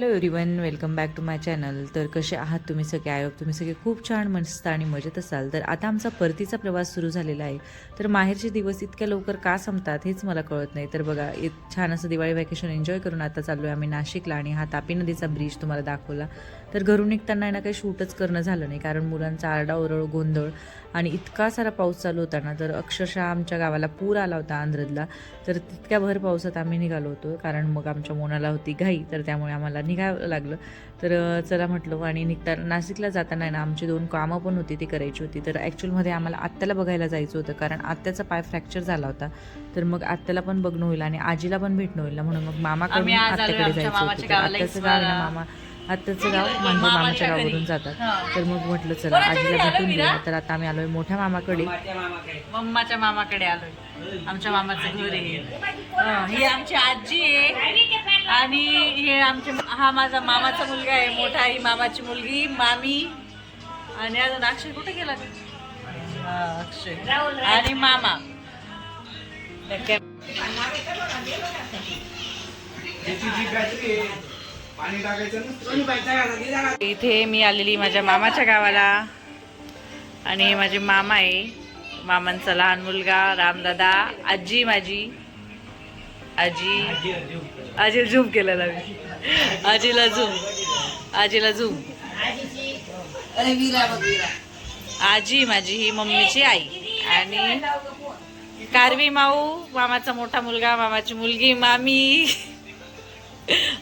Hello everyone welcome back to my channel तर कसे आहात तुम्ही सगळे? आय तुम्ही सगळे खूप छान मस्त आणि मजेत असाल. तर आता आमचा परतीचा प्रवास सुरू झालेला आहे. तर माहेरचे दिवस इतक्या लवकर का संपतात हेच मला कळत नाही. तर बघा इत छान असं दिवाळी व्हॅकेशन एन्जॉय करून आता चाललो आहे आम्ही नाशिकला आणि हा तापी नदीचा ब्रिज तुम्हाला दाखवला. तर घरून निघताना आहे ना काही शूटच करणं झालं नाही. कारण मुलांचा आरडाओरड गोंधळ आणि इतका सारा पाऊस चालू होता ना तर अक्षरशः आमच्या गावाला पूर आला होता आंध्रदला तर तितक्या भर पावसात आम्ही निघालो होतो. कारण मग आमच्या मोनाला होती घाई. तर त्यामुळे आम्हाला निघावं लागलं. तर चला म्हटलं आणि निघता नाशिकला जाताना ना आमची दोन कामं पण होती ती करायची होती. तर ॲक्च्युअलमध्ये आम्हाला आत्याला बघायला जायचं होतं कारण आत्याचा पाय फ्रॅक्चर झाला होता. तर मग आत्याला पण बघणं होईल आणि आजीला पण भेटणं होईल ना म्हणून मग मामाकडून आत्याकडे जायचं होतं. तर आत्याचं गाव ना. मामा आत्याचं गाव म्हणजे मामाच्या. गावावरून जातात. तर मग म्हटलं चला आजीला भेटून तर आता आम्ही आलोय मोठ्या मामाकडे. मम्माच्या मामाकडे आलोय. आमच्या मामाचं घर आहे. हं, ही आमची आजी आहे. आणि हे आमचे हा माझा मामाचा मुलगा आहे मोठा ही मामाची मुलगी मामी. आणि अजून अक्षय कुठे गेला? हा, अक्षय. आणि मामा. इथे मी आलेली माझ्या मामाच्या गावाला. आणि हे माझे मामा आहे. मामांचा लहान मुलगा रामदादा आजी माझी. आजी. आजी झूम केलेला मी आजीला झूम. आजीला झूम. आजी माझी ही मम्मीची आई. आणि कारवी माऊ मामाचा मोठा मुलगा मामाची मुलगी मामी.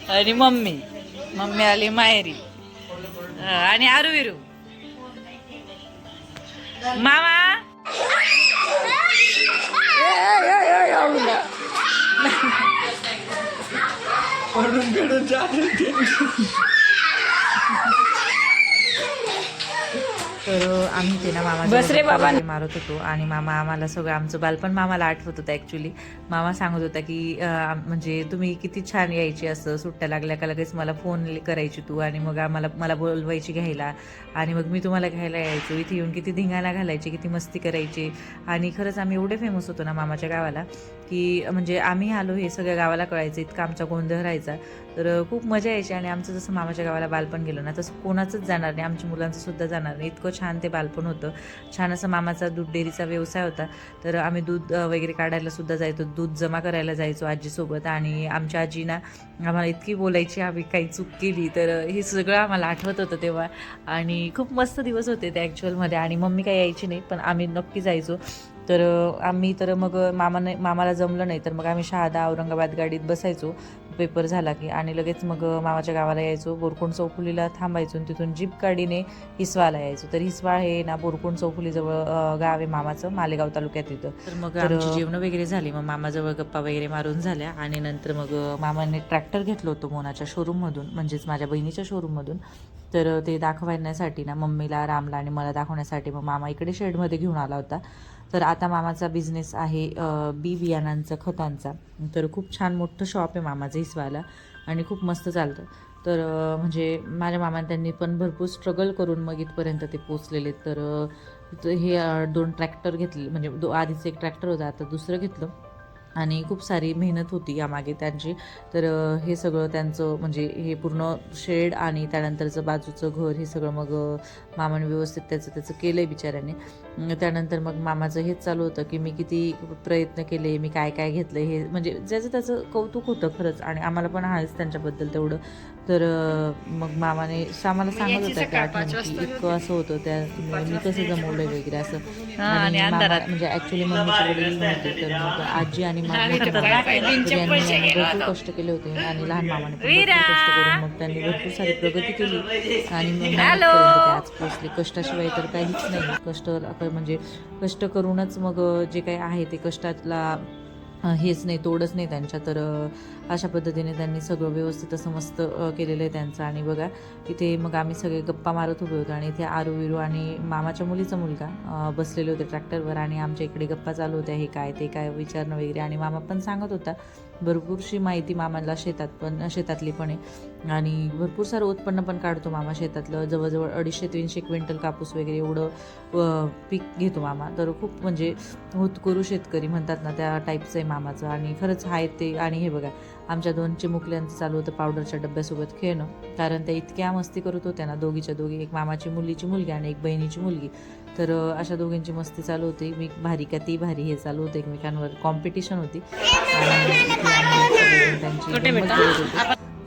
आणि मम्मी. मम्मी आली माहेरी. आणि आरुविरू. मामा तर आम्ही ते ना मामा बस रे बाबा. मारत होतो आणि मामा आम्हाला सगळं आमचं बालपण मामाला आठवत होतं ऍक्च्युली मामा सांगत होता की म्हणजे तुम्ही किती छान यायची असं सुट्ट्या लागल्या का लगेच मला फोन करायची तू आणि मग आम्हाला मला बोलवायची घ्यायला. आणि मग मी तुम्हाला घ्यायला यायचो. इथे येऊन किती धिंगाणा घालायची किती मस्ती करायची. आणि खरंच आम्ही एवढे फेमस होतो ना मामाच्या गावाला. की म्हणजे आम्ही आलो हे सगळ्या गावाला कळायचं इतका आमचा गोंधळ राहायचा. तर खूप मजा यायची आणि आमचं जसं मामाच्या गावाला बालपण गेलं ना तसं कोणाचंच जाणार नाही. आमच्या मुलांचं सुद्धा जाणार नाही. इतकं छान ते बालपण होतं. छान असं मामाचा दूध डेअरीचा व्यवसाय होता. तर आम्ही दूध वगैरे काढायला सुद्धा जायचो. दूध जमा करायला जायचो आजीसोबत आणि आमच्या आजीना आम्हाला इतकी बोलायची आम्ही काही चूक केली. तर हे सगळं आम्हाला आठवत होतं तेव्हा. आणि खूप मस्त दिवस होते ते ॲक्च्युअलमध्ये आणि मम्मी काही यायची नाही पण आम्ही नक्की जायचो. तर आम्ही तर मग मामाने मामाला जमलं नाही तर मग आम्ही शहादा औरंगाबाद गाडीत बसायचो. पेपर झाला की आणि लगेच मग मामाच्या गावाला यायचो. बोरकोण चौफुलीला थांबायचो आणि तिथून जीप गाडीने हिसवाला यायचो. तर हिसवा हे ना बोरकोण चौफुलीजवळ गाव आहे मामाचं मालेगाव तालुक्यात येतं. तर मग जेवण वगैरे झाली. मग मामाजवळ गप्पा वगैरे मारून झाल्या. आणि नंतर मग मामाने ट्रॅक्टर घेतलं होतं मोनाच्या शोरूममधून म्हणजेच माझ्या बहिणीच्या शोरूममधून. तर ते दाखवण्यासाठी ना मम्मीला रामला आणि मला दाखवण्यासाठी मग मामा इकडे शेडमध्ये घेऊन आला होता. तर आता मामाचा बिझनेस आहे बी बियाणांचा खतांचा. तर खूप छान मोठं शॉप आहे मामाचं हिसवाला आणि खूप मस्त चालतं. तर म्हणजे माझ्या मामाने त्यांनी पण भरपूर स्ट्रगल करून मग इथपर्यंत ते पोचलेले तर हे दोन ट्रॅक्टर घेतले. म्हणजे दो आधीचं एक ट्रॅक्टर होता आता दुसरं घेतलं. आणि खूप सारी मेहनत होती यामागे त्यांची. तर हे सगळं त्यांचं म्हणजे हे पूर्ण शेड आणि त्यानंतरचं बाजूचं घर हे सगळं मग मामाने व्यवस्थित त्याचं त्याचं केलं आहे बिचाऱ्याने त्यानंतर मग मामाचं हेच चालू होतं की मी किती प्रयत्न केले मी काय काय घेतलं हे म्हणजे ज्याचं त्याचं कौतुक होतं खरंच आणि आम्हाला पण आहेच त्यांच्याबद्दल तेवढं. तर मग मामाने आम्हाला सांगत होता की आठवण की इतकं असं होतं त्या मी कसं जमवलंय वगैरे असं. म्हणजे ऍक्च्युली मम्मीचे वडील नव्हते तर मग आजी आणि भरपूर कष्ट केले होते. आणि लहान मामाने कष्ट करून मग त्यांनी भरपूर सारी प्रगती केली. आणि मग आज पोचले कष्टाशिवाय तर काहीच नाही. कष्ट म्हणजे कष्ट करूनच मग जे काही आहे ते कष्टातला हेच नाही तोडच नाही त्यांच्या. तर अशा पद्धतीने त्यांनी सगळं व्यवस्थित असं मस्त केलेलं आहे त्यांचं. आणि बघा इथे मग आम्ही सगळे गप्पा मारत उभे होतो आणि इथे आरू विरू आणि मामाच्या मुलीचा मुलगा बसलेले होते ट्रॅक्टरवर आणि आमच्या इकडे गप्पा चालू होत्या. हे काय ते काय विचारणं वगैरे. आणि मामा पण सांगत होता भरपूरशी माहिती मामाला शेतात पण शेतातली पण आहे. आणि भरपूर सारं उत्पन्न पण काढतो मामा शेतातलं. जवळजवळ अडीचशे तीनशे क्विंटल कापूस वगैरे एवढं पीक घेतो मामा. तर खूप म्हणजे होतकरू शेतकरी म्हणतात ना त्या टाईपचं आहे मामाचं आणि खरंच आहे ते आणि हे बघा आमच्या दोन चिमुकल्यांचं चालू होतं पावडरच्या डब्यासोबत खेळणं. कारण त्या इतक्या मस्ती करत होत्या ना दोघीच्या दोघी एक मामाची मुलीची मुलगी आणि एक बहिणीची मुलगी. तर अशा दोघींची मस्ती चालू होती. मी भारी का ती भारी हे चालू होतं. एकमेकांवर कॉम्पिटिशन होती. त्यांची.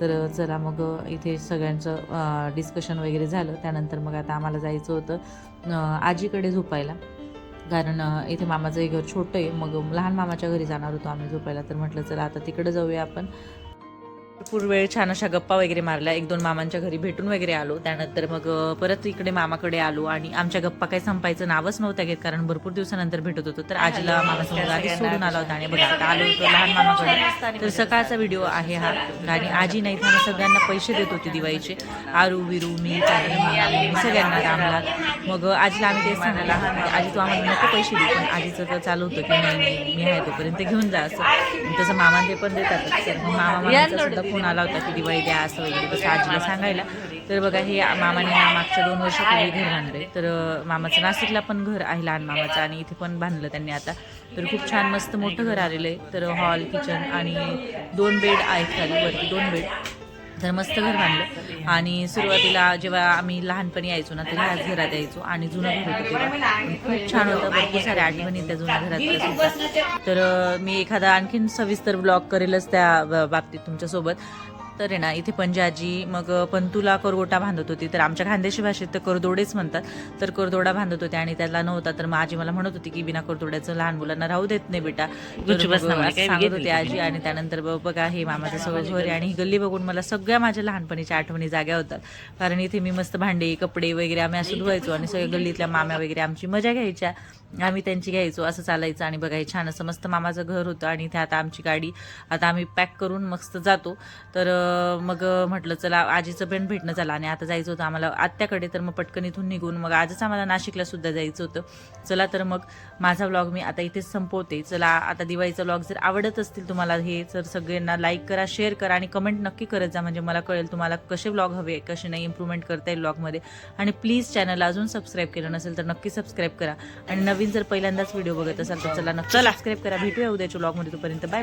तर चला मग इथे सगळ्यांचं डिस्कशन वगैरे झालं. त्यानंतर मग आता आम्हाला जायचं होतं आजीकडे झोपायला. कारण इथे मामाचं एक घर छोटं आहे. मग लहान मामाच्या घरी जाणार होतो आम्ही झोपायला. तर म्हटलं चला आता तिकडे जाऊया आपण. भरपूर वेळ छान अशा गप्पा वगैरे मारल्या. एक दोन मामांच्या घरी भेटून वगैरे आलो. त्यानंतर मग परत इकडे मामाकडे आलो आणि आमच्या गप्पा काही संपायचं नावच नव्हत्या घेत कारण भरपूर दिवसानंतर भेटत होतो. तर आजीला मामाचा मुलगा आधी सोडून आला होता आणि बघा आता आलो होतो लहान मामाकडे. तर सकाळचा व्हिडिओ आहे हा. आणि आजी नाही थांबा सगळ्यांना पैसे देत होती दिवाळीचे. आरू विरू मी सगळ्यांना रामला. मग आजीला आम्ही तेच सांगायला आजी तू आम्हाला नको पैसे दे पण आजीचं तर चालू होतं की नाही नाही मी आहे तोपर्यंत घेऊन जा असं. तसं मामा ते पण तर मग मामा फोन आला होता की दिवाळी द्या असं वगैरे तसं आजीला सांगायला. तर बघा हे मामाने ना मागच्या दोन वर्षापूर्वी घर बांधले तर मामाचं नाशिकला पण घर आहे लहान मामाचं आणि इथे पण बांधलं त्यांनी आता. तर खूप छान मस्त मोठं घर आलेलं आहे. तर हॉल किचन आणि दोन बेड आहेत खाली वरती दोन बेड. तर मस्त घर बांधलं. आणि सुरुवातीला जेव्हा आम्ही लहानपणी यायचो ना तर ह्याच घरात यायचो. आणि जुनं घर होतं तेव्हा. खूप छान होतं भरपूर साऱ्या आठवणी त्या जुन्या घरातल्या सुद्धा तर मी एखादा आणखीन सविस्तर ब्लॉग करेलच त्या बाबतीत तुमच्यासोबत. तर आहे ना इथे पंजाजी मग पंतूला करगोटा बांधत होती. तर आमच्या खानदेशी भाषेत तर करदोडेच म्हणतात. तर करदोडा बांधत होते आणि त्याला नव्हता. तर मग आजी मला म्हणत होती की बिना करदोड्याचं लहान मुलांना राहू देत नाही बेटा. सांगत होती आजी आणि त्यानंतर बघा हे मामाचं सगळं घर आणि ही गल्ली बघून मला सगळ्या माझ्या लहानपणीच्या आठवणी जाग्या होतात. कारण इथे मी मस्त भांडे कपडे वगैरे आम्ही असं धुवायचो आणि सगळ्या गल्लीतल्या माम्या वगैरे आमची मजा घ्यायच्या. आम्ही त्यांची घ्यायचो असं चालायचं आणि बघा हे छान असं मस्त मामाचं घर होतं आणि इथे आता आमची गाडी आता आम्ही पॅक करून मस्त जातो. तर मग म्हटलं चला आजीचं पण भेटणं झालं. आणि आता जायचं होतं आम्हाला आत्याकडे तर मग पटकन इथून निघून मग आजच आम्हाला नाशिकला सुद्धा जायचं होतं. चला तर मग माझा व्लॉग मी आता इथेच संपवते. चला आता दिवाळीचा व्लॉग जर आवडत असतील तुम्हाला हे तर सगळ्यांना लाईक करा शेअर करा आणि कमेंट नक्की करत जा. म्हणजे मला कळेल तुम्हाला कसे व्लॉग हवे कसे नाही इम्प्रूव्हमेंट करता येईल व्लॉगमध्ये आणि प्लीज चॅनल अजून सबस्क्राईब केलं नसेल तर नक्की सबस्क्राईब करा. आणि नवीन जर पहिल्यांदाच व्हिडिओ बघत असाल तर चला नक्की सबस्क्राईब करा. भेटूया उद्याच्या व्लॉगमध्ये तोपर्यंत बाय बाय